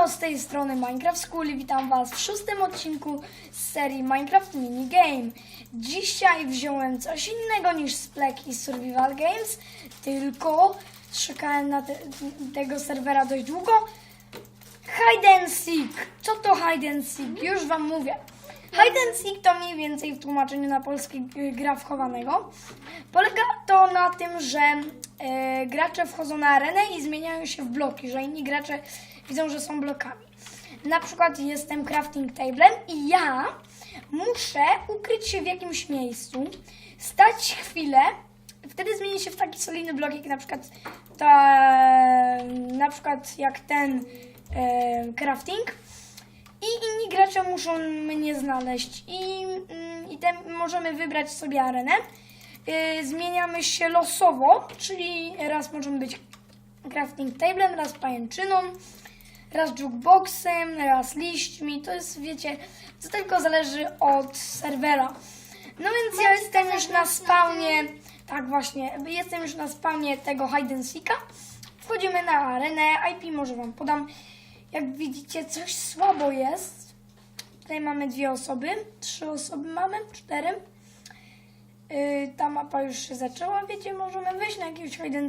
Halo, z tej strony Minecraft School i witam Was w szóstym odcinku z serii Minecraft Minigame. Dzisiaj wziąłem coś innego niż Splek i Survival Games, tylko czekałem na te, tego serwera dość długo. Hide and Seek. Co to Hide and Seek? Już Wam mówię. Hide and Seek to mniej więcej w tłumaczeniu na polski y, gra wchowanego. Polega to na tym, że e, gracze wchodzą na arenę i zmieniają się w bloki, że inni gracze widzą, że są blokami. Na przykład jestem crafting tablem i ja muszę ukryć się w jakimś miejscu, stać chwilę, wtedy zmieni się w taki solidny blok, jak na przykład ta, na przykład jak ten e, crafting. I inni gracze muszą mnie znaleźć i, mm, i te, możemy wybrać sobie arenę. Yy, zmieniamy się losowo, czyli raz możemy być crafting tablem, raz pajęczyną, raz jukeboxem, raz liśćmi. To jest, wiecie, to tylko zależy od serwera. No więc ja jestem już na spawnie, tak właśnie, jestem już na spawnie tego hide. Wchodzimy na arenę, IP może Wam podam. Jak widzicie, coś słabo jest. Tutaj mamy dwie osoby, trzy osoby mamy, cztery. Yy, ta mapa już się zaczęła, wiecie, możemy wejść na jakiegoś hide.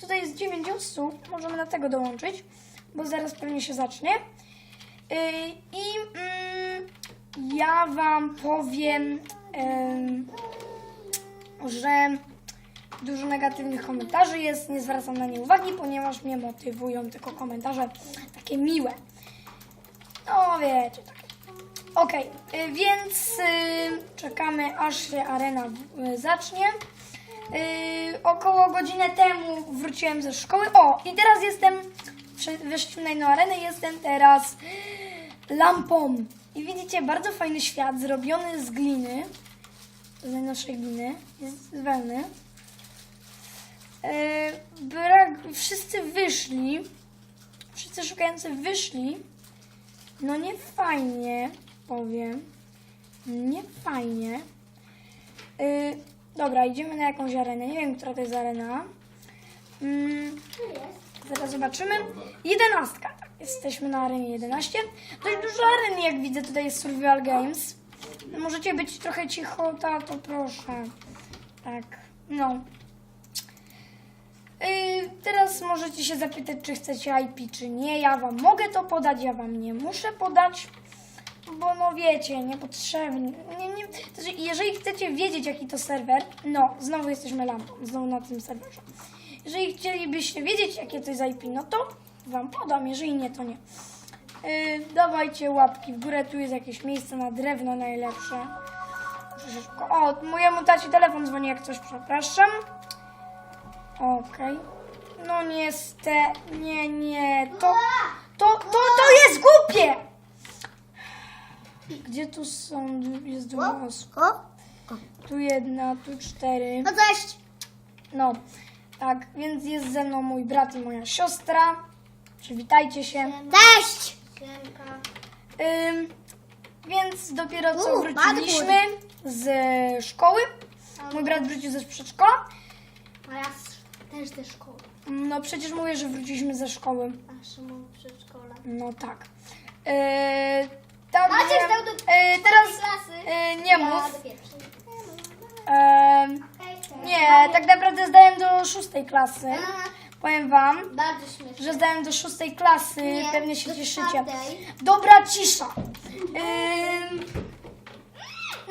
Tutaj jest 9 osób, możemy na tego dołączyć, bo zaraz pewnie się zacznie. Yy, I mm, ja Wam powiem, em, że dużo negatywnych komentarzy jest, nie zwracam na nie uwagi, ponieważ mnie motywują tylko komentarze takie miłe. No wiecie, tak. Okej, y, więc y, czekamy aż się arena y, zacznie. Y, około godzinę temu wróciłem ze szkoły. O, i teraz jestem, weszliśmy na inną arenę, jestem teraz lampą. I widzicie, bardzo fajny świat zrobiony z gliny, z najnowszej gliny, jest z wełny. E, brak, wszyscy wyszli, wszyscy szukający wyszli. No nie fajnie, powiem. Nie fajnie. E, dobra, idziemy na jakąś arenę. Nie wiem, która to jest arena. Mm, zaraz zobaczymy. Jedenastka, tak. Jesteśmy na arenie 11. Dość dużo aren, jak widzę, tutaj jest Survival Games. Możecie być trochę cicho, to proszę. Tak, no. Yy, teraz możecie się zapytać, czy chcecie IP, czy nie. Ja wam mogę to podać, ja wam nie muszę podać, bo no wiecie, niepotrzebnie. Nie, nie, znaczy, jeżeli chcecie wiedzieć, jaki to serwer, no, znowu jesteśmy lampą, znowu na tym serwerze. Jeżeli chcielibyście wiedzieć, jakie to jest IP, no to wam podam, jeżeli nie, to nie. Yy, dawajcie łapki w górę, tu jest jakieś miejsce na drewno najlepsze. Szybko... O, mojemu tacie telefon dzwoni jak coś, przepraszam. Okej. No niestety, nie, nie, to, to, to, to jest głupie! Gdzie tu są, jest dużo osób? Tu jedna, tu cztery. no cześć. No, tak, więc jest ze mną mój brat i moja siostra. Przywitajcie się. Cześć. Ym, więc dopiero co U, wróciliśmy z szkoły. Mój brat wrócił ze przedszkola. A ja też ze szkoły. No przecież mówię, że wróciliśmy ze szkoły. A Szymon w przedszkole. No tak. Yy, tak Maciek do yy, teraz klasy. yy, nie mów. Yy, nie, tak naprawdę zdałem do szóstej klasy. Powiem wam, Bardzo śmieszne. że zdałem do szóstej klasy. Nie, Pewnie się do cieszycie. czwartej. Dobra, cisza. Yy,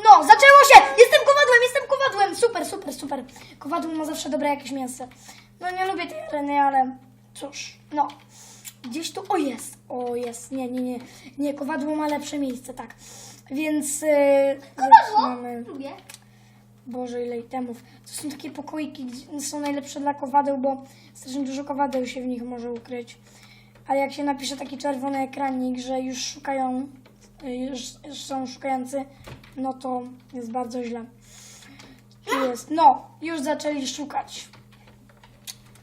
no, zaczęło się! Jestem kowadłem, jestem kowadłem! Super, super, super. Kowadło ma zawsze dobre jakieś mięso. No nie lubię tej areny, ale cóż, no. Gdzieś tu, o jest, o jest, nie, nie, nie, nie, kowadło ma lepsze miejsce, tak. Więc yy, zaczynamy. Lubię. Boże, ile itemów. To są takie pokoiki, gdzie są najlepsze dla kowadeł, bo strasznie dużo kowadeł się w nich może ukryć. Ale jak się napisze taki czerwony ekranik, że już szukają, y, już, już są szukający, no to jest bardzo źle. Tu jest, no, już zaczęli szukać.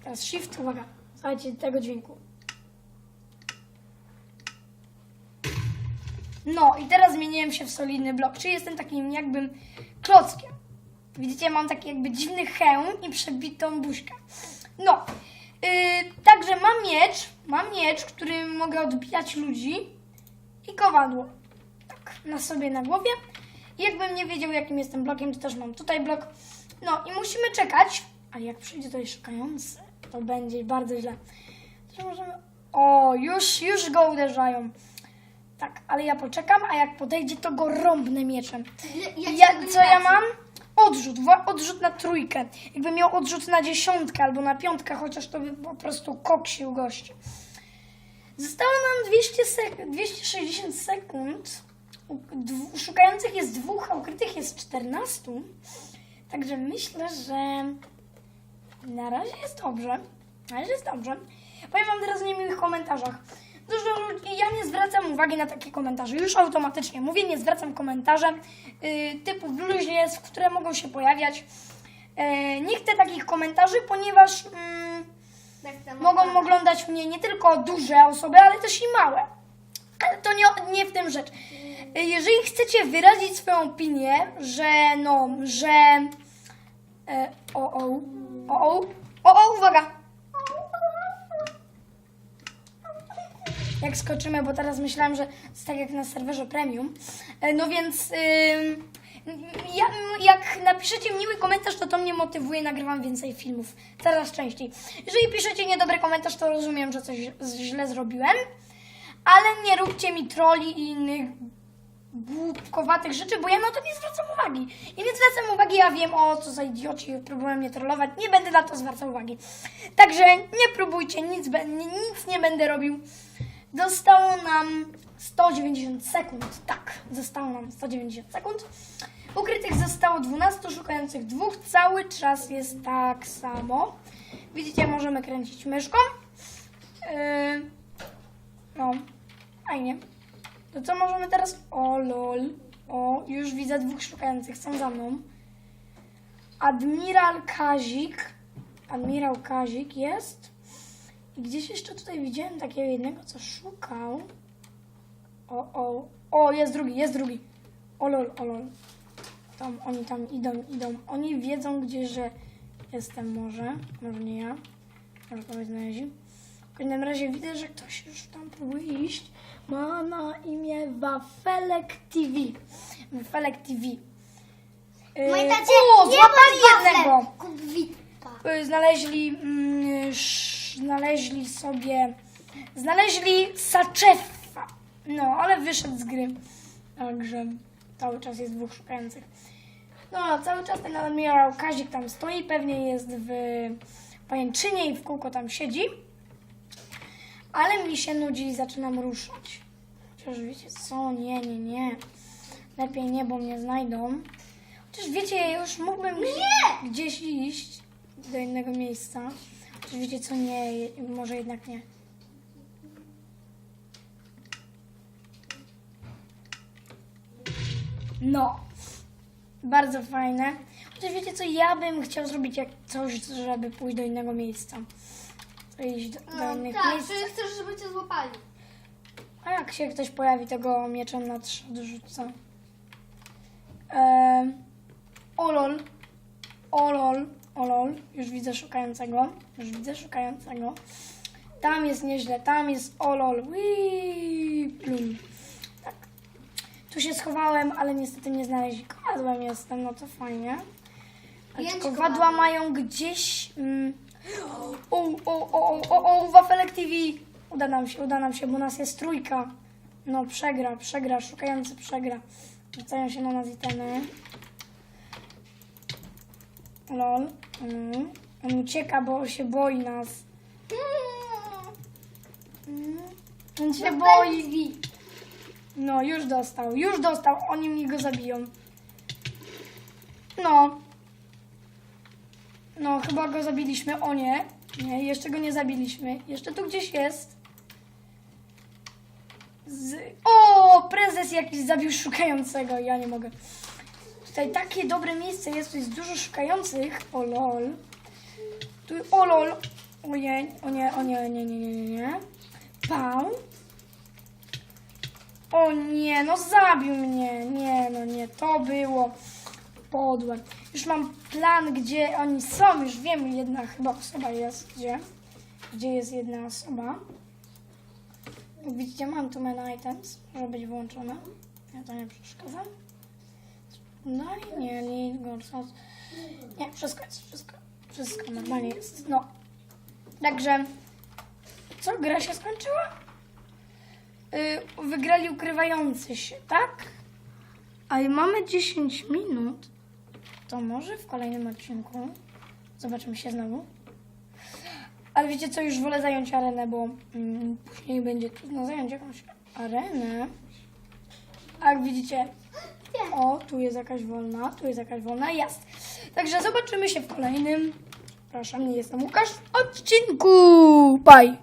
Teraz shift, uwaga, słuchajcie tego dźwięku. No i teraz zmieniłem się w solidny blok, czyli jestem takim jakbym klockiem. Widzicie, mam taki jakby dziwny hełm i przebitą buźkę. No, także mam miecz, mam miecz, który mogę odbijać ludzi i kowadło. Tak, na sobie na głowie. I jakbym nie wiedział, jakim jestem blokiem, to też mam tutaj blok. No i musimy czekać. A jak przyjdzie tutaj szukający, to będzie bardzo źle. Możemy... O, już, już go uderzają. Tak, ale ja poczekam, a jak podejdzie, to go rąbnę mieczem. Ja, Ja, co ja mam? Odrzut, odrzut na trójkę. Jakbym miał odrzut na dziesiątkę albo na piątkę, chociaż to by po prostu koksił gości. Zostało nam 200 sek- 260 sekund. Szukających jest dwóch, a ukrytych jest 14. Także myślę, że na razie jest dobrze. Na razie jest dobrze. Powiem wam teraz o niemiłych komentarzach. Dużo ludzi, ja nie zwracam uwagi na takie komentarze. Już automatycznie mówię, nie zwracam komentarze y, typu bluźniec, które mogą się pojawiać. E, nie chcę takich komentarzy, ponieważ mm, Tak mogą oglądać mnie nie tylko duże osoby, ale też i małe. Ale to nie, nie w tym rzecz. Y, Jeżeli chcecie wyrazić swoją opinię, że no, że... O, o, o, o, o, o, uwaga! Jak skoczymy, bo teraz myślałam, że jest tak jak na serwerze premium. E, No więc jak napiszecie miły komentarz, to to mnie motywuje, nagrywam więcej filmów, coraz częściej. Jeżeli piszecie niedobry komentarz, to rozumiem, że coś źle zrobiłem, ale nie róbcie mi troli i innych głupkowatych rzeczy, bo ja na to nie zwracam uwagi. Ja nie zwracam uwagi, ja wiem, o co za idioci próbują mnie trollować, nie będę na to zwracał uwagi. Także nie próbujcie, nic, nic nie będę robił. Zostało nam 190 sekund. Tak, zostało nam 190 sekund. Ukrytych zostało 12, szukających dwóch. Cały czas jest tak samo. Widzicie, możemy kręcić myszką. Yy, no, fajnie. To co możemy teraz? O lol. O, już widzę dwóch szukających, są za mną. Admiral Kazik. Admirał Kazik jest. I gdzieś jeszcze tutaj widziałem takiego jednego, co szukał. O, o, o, jest drugi, jest drugi. O lol, o lol. Tam, oni tam idą, idą. Oni wiedzą gdzie, że jestem może. Może nie ja. Może kogoś znaleźli. W każdym razie widzę, że ktoś już tam próbuje iść. Ma na imię Wafelek TV. Wafelek TV. Yy, tacie, o, nie jednego. Kup. Y, znaleźli, mm, znaleźli sobie, znaleźli Saczefa. No, ale wyszedł z gry. Także cały czas jest dwóch szukających. No, a cały czas ten admirał Kazik tam stoi, pewnie jest w pajęczynie i w kółko tam siedzi. Ale mi się nudzi i zaczynam ruszać. Chociaż wiecie co, nie, nie, nie. Lepiej nie, bo mnie znajdą. Chociaż wiecie, ja już mógłbym Nie! gdzieś iść do innego miejsca. Chociaż wiecie co, nie, może jednak nie. No, bardzo fajne. Chociaż wiecie co, ja bym chciał zrobić jak coś, żeby pójść do innego miejsca. Iść do, do innych tak, miejsc. czy chcesz, żeby cię złapali? A jak się ktoś pojawi, to go mieczem na trzy odrzucę. Eee, olol. Olol. Olol. Już widzę szukającego. Już widzę szukającego. Tam jest nieźle. Tam jest olol. Wii, plum. Tak. Tu się schowałem, ale niestety nie znaleźli. Kowadłem jestem, no to fajnie. Pięć kowadła kowadł. mają gdzieś... Mm, o, o, o, o, o, Wafelek TV. Uda nam się, uda nam się, bo nas jest trójka. No, przegra, przegra, szukający przegra. Rzucają się na nas itemy. Lol. Mm. On ucieka, bo się boi nas. Mm. On się boi. No, już dostał, już dostał. Oni mi go zabiją. No. No, chyba go zabiliśmy. O nie. Nie, jeszcze go nie zabiliśmy. Jeszcze tu gdzieś jest. Z... O, prezes jakiś zabił szukającego. Ja nie mogę. Tutaj takie dobre miejsce jest. Tu jest dużo szukających. O lol. Tu, o lol. Ojej, o nie, o nie, nie, nie, nie, nie, nie. Pał. O nie, no zabił mnie. Nie, no nie, to było podłe. Już mam plan, gdzie oni są. Już wiem, jedna chyba osoba jest gdzie. gdzie jest jedna osoba. Widzicie, mam tu menu items, może być włączone. Ja to nie przeszkadza. No i nie, nie, gorsos. Nie, wszystko jest, wszystko, wszystko normalnie jest. No. Także, co, gra się skończyła? Yy, wygrali ukrywający się, tak? A i mamy 10 minut. To może w kolejnym odcinku zobaczymy się znowu. Ale wiecie co, już wolę zająć arenę, bo mm, później będzie trudno zająć jakąś arenę. A jak widzicie, o, tu jest jakaś wolna, tu jest jakaś wolna, jest. Także zobaczymy się w kolejnym, przepraszam, nie jestem Łukasz, odcinku. Bye!